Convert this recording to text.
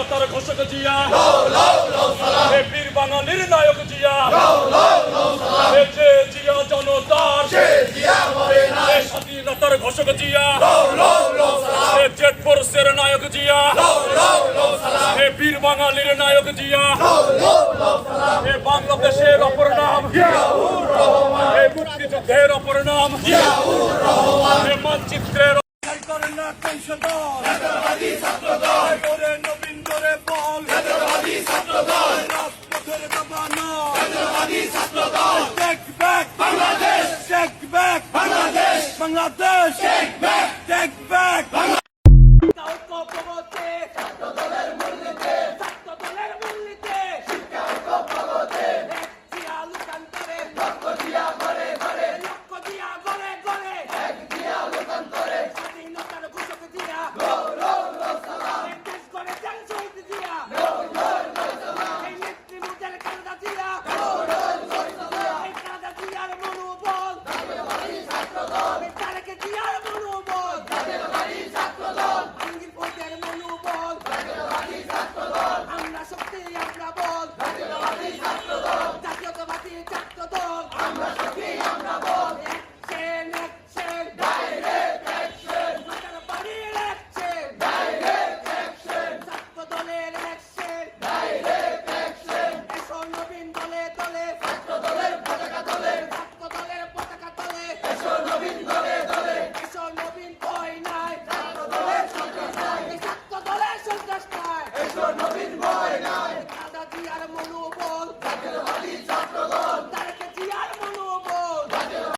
স্বাধীনতার ঘোষক জিয়া হে বীর বাঙালির নায়ক জিয়া হে যে জিয়া জনতার হে স্বাধীনতার ঘোষক জিয়া হে জেট ফোর্সের নায়ক জিয়া হে বীর বাঙালির নায়ক জিয়া হে বাংলাদেশের অপর নাম হে মুক্তিযুদ্ধের অপর নাম হে মানচিত্রের করেন না Bangladesh! Take back! Bangladesh! Take back! Take back! Bangladesh!